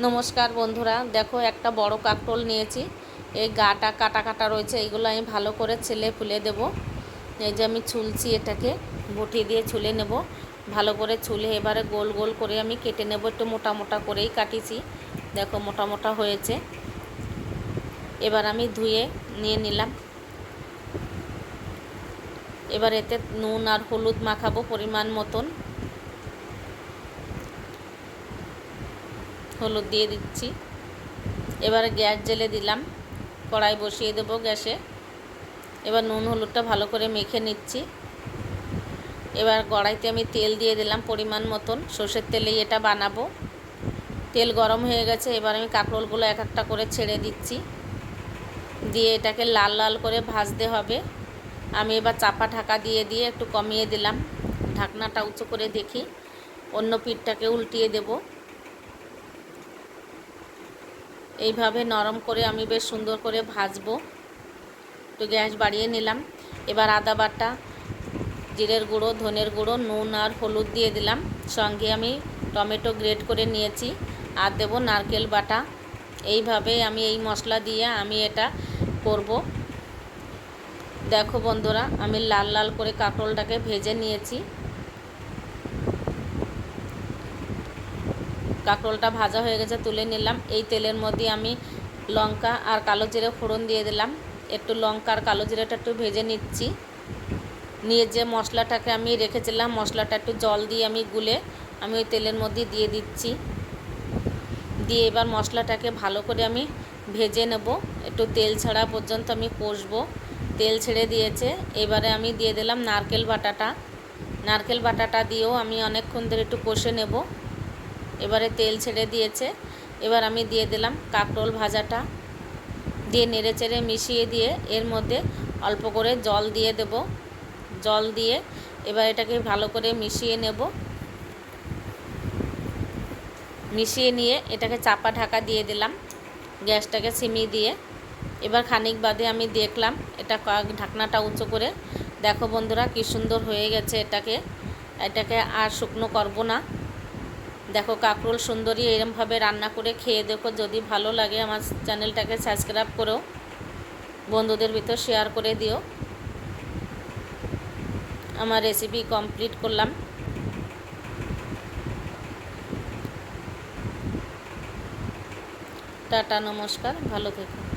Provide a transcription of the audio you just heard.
নমস্কার বন্ধুরা, দেখো একটা বড় কাকরোল নিয়েছি। এই গাটা কাটা কাটা রয়েছে, এইগুলো আমি ভালো করে ছেলে ফুলে দেব। এই যে আমি ছুলছি এটাকে, বটি দিয়ে ছুলে নেব। ভালো করে ছুলে এবারে গোল গোল করে আমি কেটে নেব, একটু মোটা মোটা করেই কাটিছি। দেখো মোটা মোটা হয়েছে। এবার আমি ধুয়ে নিয়ে নিলাম। এবার এতে নুন আর হলুদ মাখাবো পরিমাণ মতন। হলুদ দিয়ে দিচ্ছি। এবারে গ্যাস জেলে দিলাম। কড়াই বসিয়ে দেবো গ্যাসে। এবার নুন হলুদটা ভালো করে মেখে নিচ্ছি। এবার কড়াইতে আমি তেল দিয়ে দিলাম পরিমাণ মতন। সর্ষের তেলেই এটা বানাবো। তেল গরম হয়ে গেছে, এবার আমি কাঁকরোলগুলো এক একটা করে ছেড়ে দিচ্ছি। দিয়ে এটাকে লাল লাল করে ভাজতে হবে। আমি এবার চাপা ঢাকা দিয়ে দিয়ে একটু কমিয়ে দিলাম। ঢাকনাটা উঁচু করে দেখি। অন্য পিঠটাকে উল্টিয়ে দেবো। এইভাবে নরম করে আমি বেশ সুন্দর করে ভাজবো। একটু গ্যাস বাড়িয়ে নিলাম। এবার আদা বাটা, জিরের গুঁড়ো, ধনের গুঁড়ো, নুন আর হলুদ দিয়ে দিলাম। সঙ্গে আমি টমেটো গ্রেট করে নিয়েছি আর দেবো নারকেল বাটা। এইভাবে আমি এই মশলা দিয়ে আমি এটা করব। দেখো বন্ধুরা, আমি লাল লাল করে কাঁকরোলটাকে ভেজে নিয়েছি। কাঁকরোলটা ভাজা হয়ে গেছে, তুলে নিলাম। এই তেলের মধ্যে আমি লঙ্কা আর কালো জিরে ফোড়ন দিয়ে দিলাম। একটু লঙ্কা আর কালো জিরেটা একটু ভেজে নিচ্ছি। নিয়ে যে মশলাটাকে আমি রেখেছিলাম, মশলাটা একটু জল দিয়ে আমি গুলে আমি ওই তেলের মধ্যে দিয়ে দিচ্ছি। দিয়ে এবার মশলাটাকে ভালো করে আমি ভেজে নেব। একটু তেল ছাড়া পর্যন্ত আমি কষবো। তেল ছেড়ে দিয়েছে। এবারে আমি দিয়ে দিলাম নারকেল বাটাটা। নারকেল বাটাটা দিয়েও আমি অনেকক্ষণ ধরে একটু কষে নেব। এবারে তেল ছেড়ে দিয়েছে। এবার আমি দিয়ে দিলাম কাঁকরোল ভাজাটা। দিয়ে নেড়ে চেড়ে মিশিয়ে দিয়ে এর মধ্যে অল্প করে জল দিয়ে দেব। জল দিয়ে এবার এটাকে ভালো করে মিশিয়ে নেব। মিশিয়ে নিয়ে এটাকে চাপা ঢাকা দিয়ে দিলাম গ্যাসটাকে সিমিয়ে দিয়ে। এবার খানিক বাদে আমি দেখলাম এটা ঢাকনাটা উঁচু করে। দেখো বন্ধুরা কী সুন্দর হয়ে গেছে এটাকে। এটাকে আর শুকনো করব না। দেখো কাকরোল সুন্দরী এরমভাবে রান্না করে খেয়ে দেখো, যদি ভালো লাগে আমার চ্যানেলটাকে সাবস্ক্রাইব করো, বন্ধুদের ভিতর শেয়ার করে দিও। আমার রেসিপি কমপ্লিট করলাম। টাটা, নমস্কার, ভালো থেকো।